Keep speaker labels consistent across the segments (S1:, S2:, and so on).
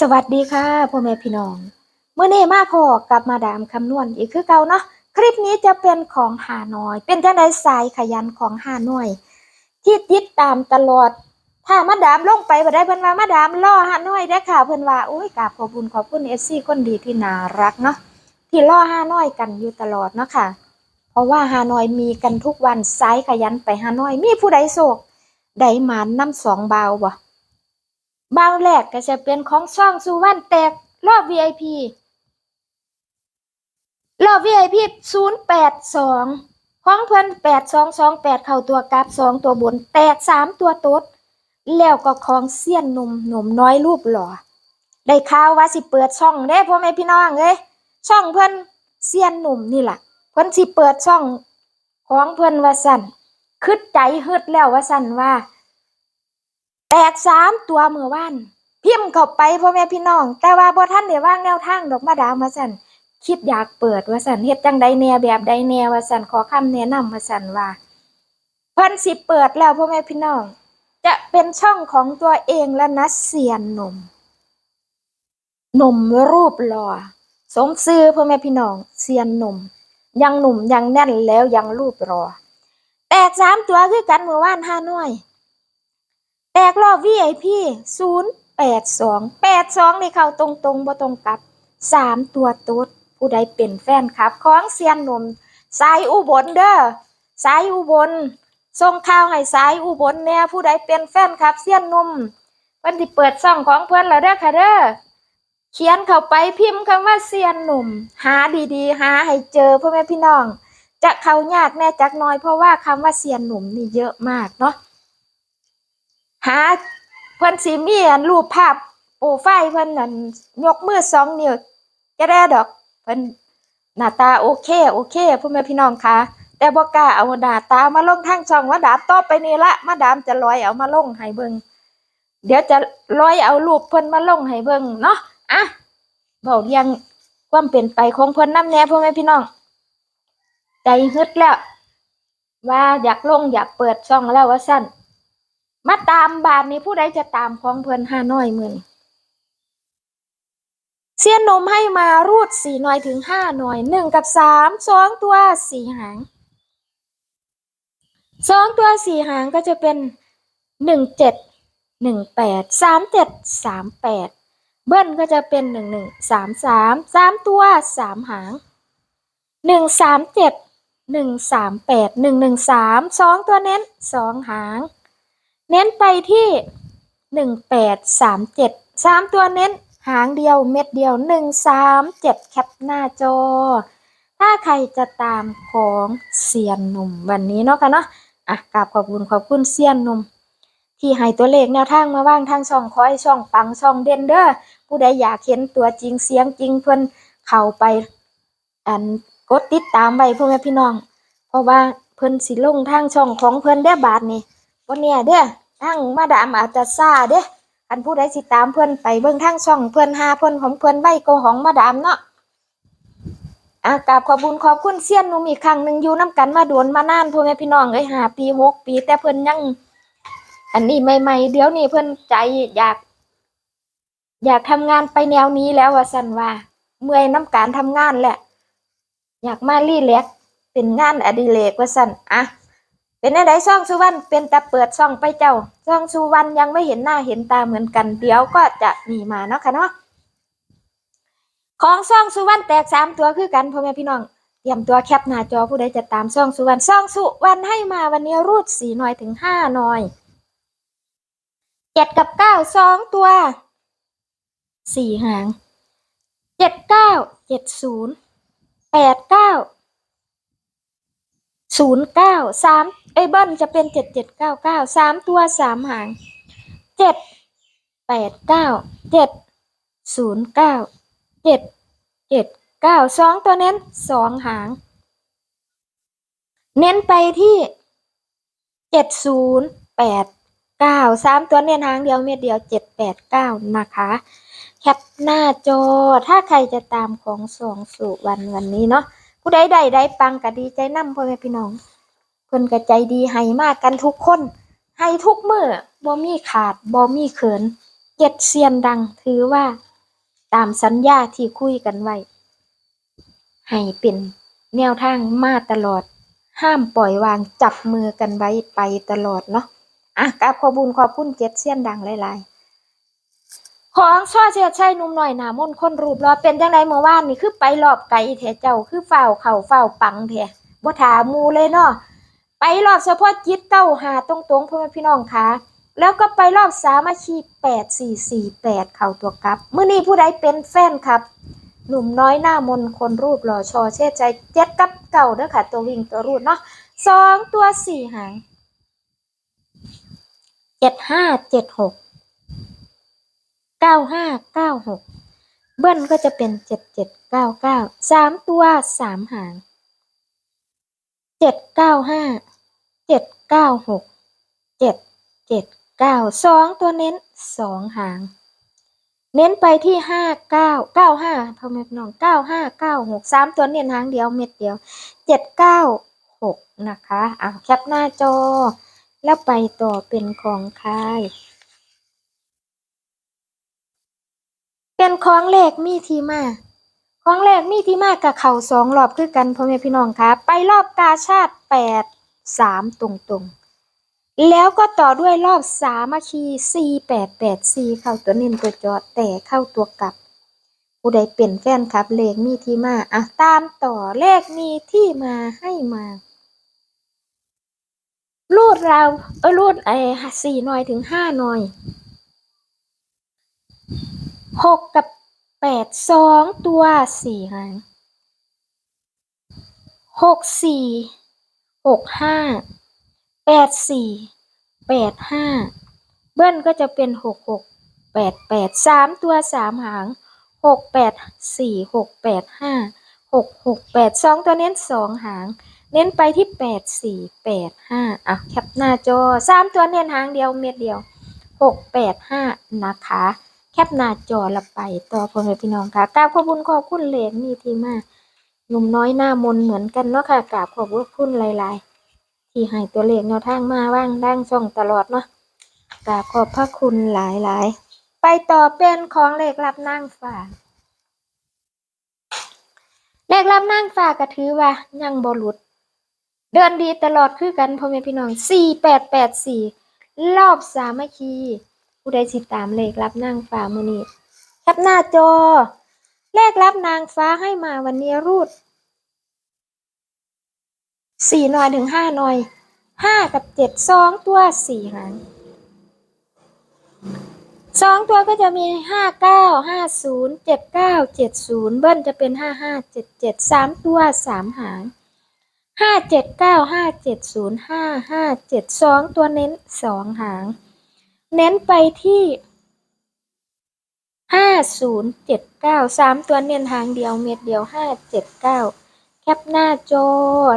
S1: สวัสดีค่ะพ่อแม่พี่น้องเมื่อเนี้มาพอกับมาดามคำนวณอีกคือเก่าเนาะคลิปนี้จะเป็นของหาน้อย เป็นจังไดสายขยันของหาน้อย ที่ติดตามตลอด ถ้ามาดามลงไปบ่ได้เพิ่นว่ามาดามล่อหาน้อยได้ค่ะเพิ่นว่าโอ้ยกราบขอบคุณขอบคุณ FC คนดีที่น่ารักเนาะที่ล่อหาน้อยกันอยู่ตลอดเนาะค่ะ เพราะว่าฮานอยมีกันทุกวันสายขยันไปฮานอย มีผู้ใดโศกใดหมานน้ำสองเบาบ่ บาวแรกก็จะเป็นของช่องสุวรรณแตกรอบ VIP รอบ VIP 082ของเพิ่น8228 เข้าตัวกราฟ2ตัวบน แตก 3 ตัวตด แล้วก็ของเสี้ยนหนุ่มหนุ่มน้อยรูปหล่อ ได้ข่าวว่าสิเปิดช่องเด้พ่อแม่พี่น้องเอ้ยช่องเพิ่นเสี้ยนหนุ่มนี่ล่ะเพิ่นสิเปิดช่องของเพิ่นว่าสั่นคึดใจฮึดแล้วว่าสั่นว่า แตกสามตัวเมื่อวานพิมพ์เข้าไปพ่อแม่พี่น้อง แต่ว่าบ่ทันได้วว่างแนวทางดอกมาดามว่าสันคิดอยากเปิดว่าสันเฮ็ดจังใดแน่แบบใดแน่ว่าสันขอคำแนะนำว่าสันว่าเพิ่นสิเปิดแล้วพ่อแม่พี่น้อง จะเป็นช่องของตัวเองแล้วนะเสียนหนุ่มหนุ่มรูปหล่อสมซื่อพ่อแม่พี่น้องเสียนหนุ่มยังหนุ่มยังแน่นแล้วยังรูปรอแตกสามตัวคือกันเมื่อวานห้าน้อย แตกรอบ VIP ศูนย์แปดสองแปดสองในเข้าตรงตรงๆบ่ตรงกลับสามตัวตุ๊ดผู้ใดเป็นแฟนคลับ ของเซียนหนุ่มสายอุบลเด้อสายอุบลส่งข่าวให้สายอุบลแน่ผู้ใดเป็นแฟนคลับเซียนหนุ่มเพิ่นสิเปิดช่องของเพิ่นแล้วเด้อค่ะเด้อเขียนเข้าไปพิมพ์คำว่าเซียนหนุ่ม หาดีๆ หาให้เจอพ่อแม่พี่น้องจะเข้ายากแน่จักน้อยเพราะว่าคำว่าเซียนหนุ่มนี่เยอะมากเนาะ หาเพิ่นสิมีอันรูปภาพโปรไฟล์เพิ่นนั่นยกมือสองนิ้วจะได้ดอกเพิ่นหน้าตาโอเค โอเคพ่อแม่พี่น้องคะแต่บ่กล้าเอาหน้าตามาลงทางช่องว่าดามต่อไปนี่ละมาดามจะลอยเอามาลงให้เบิ่งเดี๋ยวจะลอยเอารูปเพิ่นมาลงให้เบิ่งเนาะอะเบาเรียงความเป็นไปของเพิ่นน้ำแน่พ่อแม่พี่น้อง ใจฮึดแล้ว ว่าอยากลงอยากเปิดช่องแล้วว่าสั้น มาตามบาทนี้ผู้ใดจะตามของเพิ่นห้าน้อยหมื่นเสียนนมให้มารูดสี่หน่อยถึงห้าหน่อยหนึ่งกับสามสองตัวสี่หางสองตัวสี่หางก็จะเป็นหนึ่งเจ็ดหนึ่งแปดสามเจ็ดสามแปดเบิ้ลก็จะเป็นหนึ่งหนึ่งสามสามสามตัวสามหางหนึ่งสามเจ็ดหนึ่งสามแปดหนึ่งหนึ่งสามสองตัวเน้นสองหาง เน้นไปที่หนึ่งแปดสามเจ็ดสามตัวเน้นหางเดียวเม็ดเดียวหนึ่งสามเจ็ดแคปหน้าจอ ถ้าใครจะตามของเซียนหนุ่มวันนี้เนาะค่ะเนาะอะกราบขอบคุณขอบคุณเซียนหนุ่มที่ให้ตัวเลขแนวทางมาว่างทางช่องคอยช่องปังช่องเด่นเด้อผู้ใดอยากเห็นตัวจริงเสียงจริงเพิ่อนเข้าไปอันกดติดตามไว้พ่อแม่พี่น้อง เพราะว่าเพิ่อนสิลงทางช่องของเพิ่อนได้อบาทนี่วันนี้เด้อ ทางมาดามอาจจะซาเด้ออันผู้ใดสิตามเพิ่อนไปเบิ่งทางช่องเพิ่อนหาเพิ่อนของเพิ่อนไว้ก็ของมาดามเนาะอากราบขอบุญขอบคุณเซียนหนุ่มอีกครั้งหนึ่งอยู่น้ำกันมาโดนมานานพ่อแม่พี่น้องเอ้ยหาปีหกปี แต่เพิ่อนยัง อันนี้ใหม่ๆเดี๋ยวนี้เพิ่อนใจอยาก อยากทำงานไปแนวนี้แล้วว่าสันว่า เมื่อยน้ำการทำงานแหละ อยากมารีแลกเป็นงานอดิเรกว่าสันอะ เป็นอะไรซ่องสุวรรณเป็นแต่เปิดซ่องไปเจ้าซ่องสุวรรณยังไม่เห็นหน้าเห็นตาเหมือนกัน เดี๋ยวก็จะมีมาเนาะค่ะเนาะของซ่องสุวรรณแตกสามตัวคือกันพ่อแม่พี่น้องเตรียมตัวแคปหน้าจอผู้ใดจะตามซ่องสุวรรณซ่องสุวรรณให้มาวันนี้รูดสี่หน่อยถึงห้าหน่อยเจ็ดกับเก้าสองตัวสี่หางเจ็ดเก้าเจ็ดศูนย์แปดเก้า ศูนย์เก้าสามไอ้เบิ้ลจะเป็นเจ็ดเจ็ดเก้าเก้าสามตัวสามหางเจ็ดแปดเก้าเจ็ดศูนย์เก้าเจ็ดเจ็ดเก้าสองตัวเน้นสองหาง เน้นไปที่เจ็ดศูนย์แปดเก้าสามตัวเน้นหางเดียวเม็ดเดียวเจ็ดแปดเก้านะคะแคปหน้าจอถ้าใครจะตามของสองสู่วันวันนี้เนาะ ผู้ใดใดใดปังก็ดีใจนำพ่อแม่พี่น้อง เพิ่นก็ใจดีให้มากกันทุกคนให้ทุกมือบ่มีขาดบ่มีเขินเจ็ดเซียนดังถือว่าตามสัญญาที่คุยกันไว้ให้เป็นแนวทางมาตลอด ห้ามปล่อยวางจับมือกันไว้ไปตลอดเนาะอะกราบขอบุญขอบคุณเจ็ดเซียนดังหลายๆ ของช่อเชียชัยหนุ่มหน่อยหนามนคนรูปรอเป็นจังไดเมื่อวานนี่คือไปรอบไกลแท้เจ้าคือเฝ้าเข่าเฝ้าปังแท้บ่ถามมูเลยเนาะไปรอบเฉพาะจิตเก้าหาตรงๆพ่อแม่พี่น้องคะแล้วก็ไปรอบสามัคคีแปดสี่สี่แปดเข่าตัวกลับมื้อนี้ผู้ใดเป็นแฟนครับ หนุ่มน้อยหน้ามนคนรูปหล่อชอเชิดใจเจ็ดกับเก่าเด้อค่ะ ตัววิ่งตัวรูดเนาะสองตัวสี่หางเจ็ดห้าเจ็ดหก เก้าห้าเก้าหกเบิ้ลก็จะเป็นเจ็ดเจ็ดเก้าเก้าสามตัวสามหางเจ็ดเก้าห้าเจ็ดเก้าหกเจ็ดเจ็ดเก้าสองตัวเน้นสองหาง เน้นไปที่ห้าเก้าเก้าห้าพ่อแม่พี่น้องเก้าห้าเก้าหกสามตัวเน้นหางเดียวเม็ดเดียวเจ็ดเก้าหกนะคะอะแคปหน้าจอ แล้วไปต่อเป็นของใคร เป็นของเลขมีที่มาของเลขมีที่มากับเข่าสองรอบคือกันพ่อแม่พี่น้องคะไปรอบกาชาติแปดสามตรงๆ แล้วก็ต่อด้วยรอบสามัคคีสี่แปดแปดสี่เข้าตัวเน้นตัวจอแต่เข้าตัวกลับ ผู้ใดเป็นแฟนครับ เลขมีที่มาอะตามต่อเลขมีที่มาให้มารูดเราเออรูดไอ้สี่หน่อยถึงห้าหน่อย หกกับแปดสองตัวสี่หางหกสี่หกห้าแปดสี่แปดห้าเบิ้ลก็จะเป็นหกหกแปดแปดสามตัวสามหางหกแปดสี่หกแปดห้าหกหกแปดสองตัวเน้นสองหาง เน้นไปที่แปดสี่แปดห้าอะแคปหน้าจอสามตัวเน้นหางเดียวเม็ดเดียวหกแปดห้านะคะ แคปหน้าจอละไปต่อพ่อแม่พี่น้องค่ะกราบขอบคุณขอบคุณเหลนมีที่มาหนุ่มน้อยหน้ามนเหมือนกันเนาะค่ะกราบขอบคุณหลายๆ ที่ให้ตัวเลขแนวทางมาว่างดังช่องตลอดเนาะกราบขอบพระคุณหลายๆ ไปต่อเป็นของเลขรับนั่งฝากเลขรับนั่งฝากก็ถือว่ายังบหลุด เดินดีตลอดคือกันพ่อแม่พี่น้องสี่แปดแปดสี่รอบสามัคคี ผู้ใดติดตามเลขรับนางฟ้ามือนี้แคปหน้าจอ เลขรับนางฟ้าให้มาวันนี้รูดสี่หน่อยถึงห้าหน่อยห้ากับเจ็ดสองตัวสี่หางสองตัวก็จะมีห้าเก้าห้าศูนย์เจ็ดเก้าเจ็ดศูนย์เบิ้ลจะเป็นห้าห้าเจ็ดเจ็ดสามตัวสามหางห้าเจ็ดเก้าห้าเจ็ดศูนย์ห้าห้าเจ็ดสองตัวเน้นสองหาง เน้นไปที่ห้าศูนย์เจ็ดเก้าสามตัวเน้นทางเดียวเม็ดเดียวห้าเจ็ดเก้าแคปหน้าจอ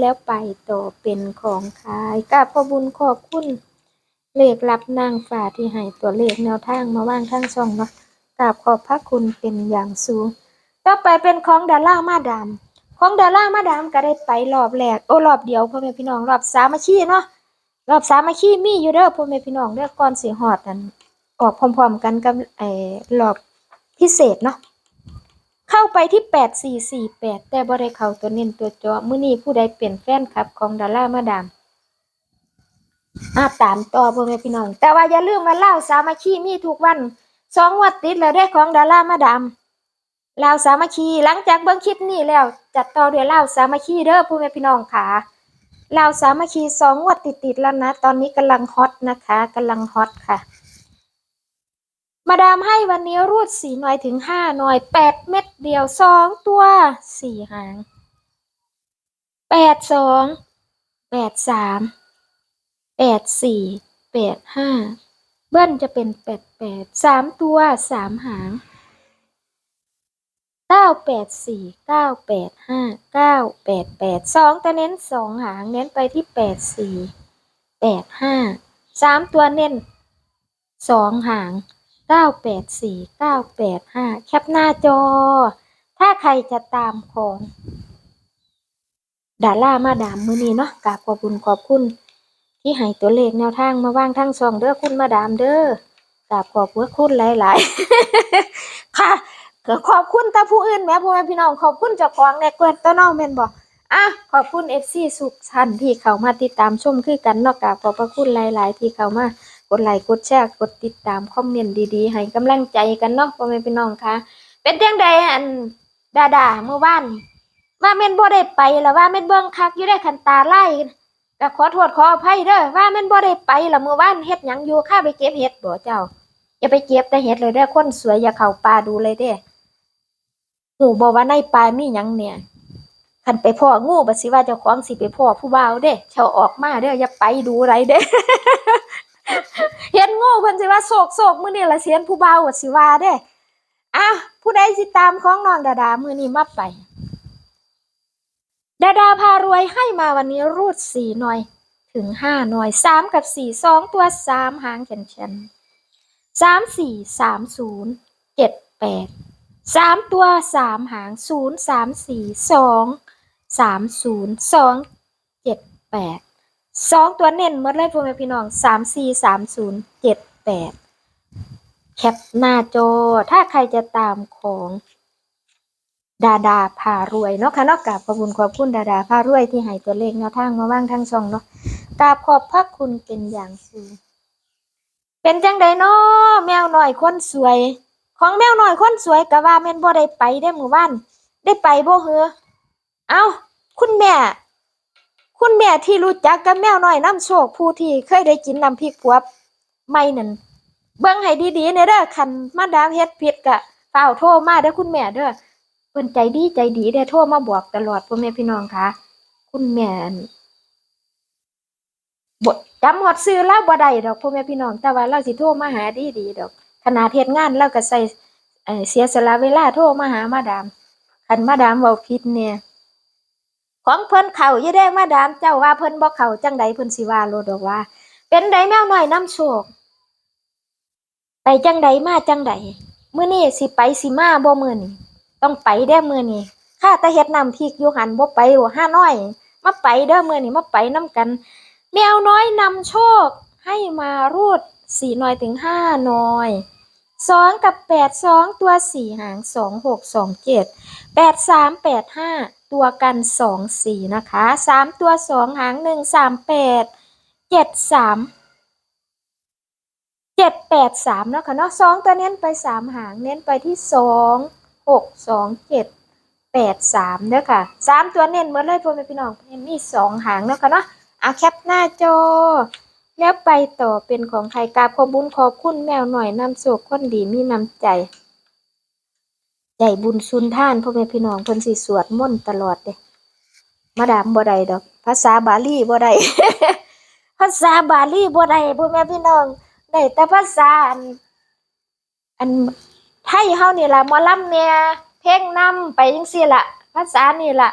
S1: แล้วไปต่อเป็นของขายกราบขอบุญขอบคุณเลขรับนางฝ่าที่ให้ตัวเลขแนวทางมาว่างข้างช่องเนาะกราบขอบพระคุณเป็นอย่างสูง ต่อไปเป็นของดาล่ามาดาม ของดาล่ามาดามก็ได้ไปรอบแรกโอ้รอบเดียวพ่อแม่พี่น้องรอบสามัคคีเนาะ รอบสามัคคีมีอยู่เด้อพ่อแม่พี่น้องเด้อก่อนสิฮอดนั่นออกพร้อมๆกันกับไอ้รอบพิเศษเนาะเข้าไปที่แปดสี่สี่แปดแต่บ่ได้เข้าตัวเน้นตัวจอมื้อนี้ผู้ใดเป็นแฟนคลับของดารามาดามอาตามต่อพ่อแม่พี่น้อง แต่ว่าอย่าลืมว่าเล่าสามัคคีมีทุกวันสองวัดติดแล้วได้ของดารามาดามเล่าสามัคคีหลังจากเบิ่งคลิปนี้แล้ว จัดต่อด้วยเล่าสามัคคีเด้อพ่อแม่พี่น้องค่ะ เราสามัคคีสองงวดติดๆแล้วนะ ตอนนี้กำลังฮอตนะคะกำลังฮอตค่ะ มาดามให้วันนี้รูดสี่หน่อยถึงห้าหน่อยแปดเม็ดเดียวสองตัวสี่หางแปดสองแปดสามแปดสี่แปดห้าเบิ้ลจะเป็นแปดแปดสามตัวสามหาง ก้าแปดสี่เก้าแปดห้าเก้าแปดแปดสองแต่เน้นสองหางเน้นไปที่แปดสี่แปดห้าสามตัวเน้นสองหางเก้าแปดสี่เก้าแปดห้าแคปหน้าจอ ถ้าใครจะตามของดาล่ามาดามมือนี้เนาะกราบขอบคุณขอบคุณ ที่ให้ตัวเลขแนวทางมาว่างทั้งสองเด้อคุณมาดามเด้อกราบขอบพระคุณหลายๆ ค่ะ ก็ขอบคุณตาผู้อื่นแม่พ่อแม่พี่น้องขอบคุณเจ้าของแน่เกินตัวน้องแม่นบ่อะขอบคุณ FC สุขสันต์ที่เขามาติดตามชมคือกันเนาะกราบขอบพระคุณหลาย ๆ ที่เขามากดไลค์กดแชร์กดติดตามคอมเมนต์ดีๆ ให้กำลังใจกันเนาะพ่อแม่พี่น้องค่ะ เป็นจังใดอันดาดาเมื่อวานว่าแม่นบ่ได้ไปแล้วว่าแม่นเบิ่งคักอยู่ได้คันตาไล่ก็ขอโทษขออภัยเด้อว่าแม่นบ่ได้ไปแล้วเมื่อวานเฮ็ดหยังอยู่ข้าไปเก็บเห็ดบ่เจ้าอย่าไปเก็บแต่เห็ดเลยเด้อคนสวยอย่าเข้าป่าดูเลยเด้ หูบ่ว่าในป่ายมีหยังเนี่ยคันไปพ่องูบัดสิว่าเจ้าของสิไปพ่อผู้บ่าวเด้เชาออกมาเด้ออย่าไปดูไรเด้ เห็นงูเพิ่นสิว่าโศกโศกมื้อนี้ละเสียนผู้บ่าวว่าสิว่าเด้อ้าวผู้ใดสิตามของน้องดาดามื้อนี้มาไป ดาดาพารวยให้มาวันนี้รูดสี่หน่อย ถึงห้าหน่อยสามกับสี่สองตัวสามหางแขนๆสามสี่สามศูนย์เจ็ดแปด สามตัวสามหางศูนย์สามสี่สองสามศูนย์สองเจ็ดแปดสองตัวเน้นหมดเลยพ่อแม่พี่น้องสามสี่สามศูนย์เจ็ดแปดแคปหน้าจอถ้าใครจะตามของดาดาพารวยเนาะค่ะเนอกกราบขอบคุณขอบคุณดาดาพารวยที่ให้ตัวเลขแนวทางมาว่างทางช่องเนาะกราบขอบพระคุณเป็นอย่างสูงเป็นจังไดน้อแมวหน่อยคนสวย ของแมวหน่อยคนสวยกะว่าแม่นบ่ได้ไปได้อมื้อวาน ได้ไปบ่เฮือเอ้า คุณแม่ คุณแม่ที่รู้จักกับแมวน้อยน้ำโชคผู้ที่เคยได้กินน้ำพริกผัวไม่นั่นเบิ่งให้ดีๆเด้อเด้อคันมาดามเฮ็ดผิดกะเฝ้าโทรมาเด้อคุณแม่เด้อเพิ่นใจดีใจดีเด้อโทรมาบอกตลอดพ่อแม่พี่น้องค่ะ คุณแม่บ่จำฮอดซื้อเราบ่ได้ดอกพ่อแม่พี่น้องแต่ว่าเราสิโทรมาหาดีดีดอก ขณะเฮ็ดงานเราก็ใส่เสียสละเวลาโทรมาหามาดามคันมาดามเว้าผิดเนี่ยของเพิ่นเขายู่ได้มาดามเจ้าว่าเพิ่นบ่เขาจังใดเพิ่นสิว่าโลดดอกว่า เป็นไดแมวน้อยน้ำโชคไปจังใดมาจังใดมื้อนี้สิไปสิมาบ่มื้อนี้ต้องไปเด้มื้อนี้ข้าแต่เฮ็ดน้ำพริกอยู่หันบ่ไปหห้าน้อย มาไปเด้อมื้อนี้มาไปนํกันแมวน้อยนำโชคให้มารูด สี่หน่อยถึงห้าหน่อยสองกับแปดสองตัวสี่หางสองหกสองเจ็ดแปดสามแปดห้าตัวกันสองสี่นะคะสามตัวสองหางหนึ่งสามแปดเจ็ดสามเจ็ดแปดสามนะคะเนาะสองตัวเน้นไปสามหางเน้นไปที่สองหกสองเจ็ดแปดสามเด้อค่ะสามตัวเน้นหมดเลยพ่อแม่พี่น้องมีสองหางเนาะค่ะเนาะอาแคปหน้าจอ แล้วไปต่อเป็นของใครกราบขอบุญขอบคุณแมวหน่อยนำโศกคนดีมีน้ำใจ ใจบุญซุนท่านพ่อแม่พี่น้องเพิ่นสิสวดมนต์ตลอดเด้มาดามบ่ได้ดอก ภาษาบาลีบ่ได้ภาษาบาลีบ่ได้พ่อแม่พี่น้องได้แต่ภาษาอันอันไทยเฮานี่ล่ะมอลำเนี่ยเพลงนำไปจังซี่ล่ะ ภาษานี่ล่ะ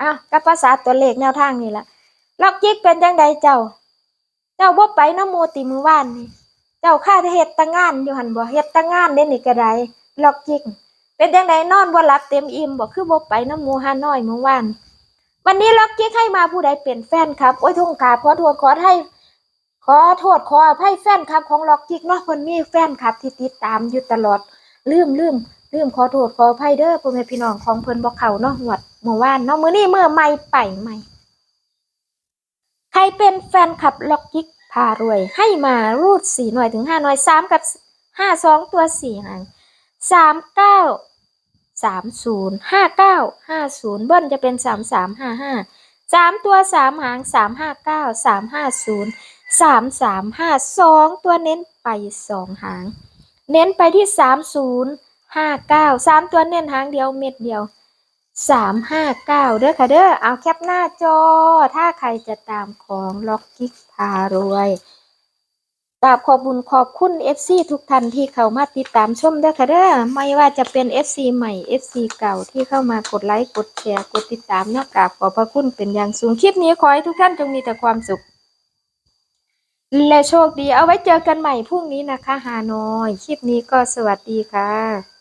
S1: อ้าวกับภาษาตัวเลขแนวทางนี่ล่ะล็อกจิกเป็นจังใดเจ้า เจ้าบ่ไปน้ำโมติมือว่านนี่ เจ้าข้าเฮ็ดตะงานอยู่หันบ่เฮ็ดตะงานเด้นี่ก็ไดล็อกจิกเป็นจังใดนอนบ่หลับเต็มอิ่มบ่คือบ่ไปน้ำมูฮาน้อยเมื่อวาน วันนี้ล็อกจิกให้มาผู้ใดเป็นแฟนครับ โอ้ยทงกาขอโทษขอให้ขอโทษขออภัยแฟนคลับของล็อกจิกเนาะเพิ่นมีแฟนคลับที่ติดตามอยู่ตลอดลืมลืมลืมขอโทษขออภัยเด้อพ่อแม่พี่น้องของเพิ่นบ่เข้าเนาะหวดเมื่อวานเนาะมื้อนี้มื้อใหม่ไปใหม่ ใครเป็นแฟนคลับล็อกยิกพารวย ให้มารูดสี่หน่วยถึงห้าหน่วยสามกับห้าสองตัวสี่หางสามเก้าสามศูนย์ห้าเก้าห้าศูนย์เบิ้ลจะเป็นสามสามห้าห้าสามตัวสามหางสามห้าเก้าสามห้าศูนย์สามสามห้าสองตัวเน้นไปสองหาง เน้นไปที่สามศูนย์ห้าเก้าสามตัวเน้นหางเดียวเม็ดเดียว สามห้าเก้าเด้อค่ะเด้อเอาแคปหน้าจอ ถ้าใครจะตามของล็อกกิ๊กพารวยกราบขอบคุญขอบคุณ FC ทุกท่านที่เข้ามาติดตามชมเด้อค่ะเด้อไม่ว่าจะเป็น FC ใหม่ FC เก่าที่เข้ามากดไลค์กดแชร์กดติดตามเนาะกราบขอบพระคุณเป็นอย่างสูงคลิปนี้ขอให้ทุกท่านจงมีแต่ความสุข และโชคดีเอาไว้เจอกันใหม่พรุ่งนี้นะคะฮานอย คลิปนี้ก็สวัสดีค่ะ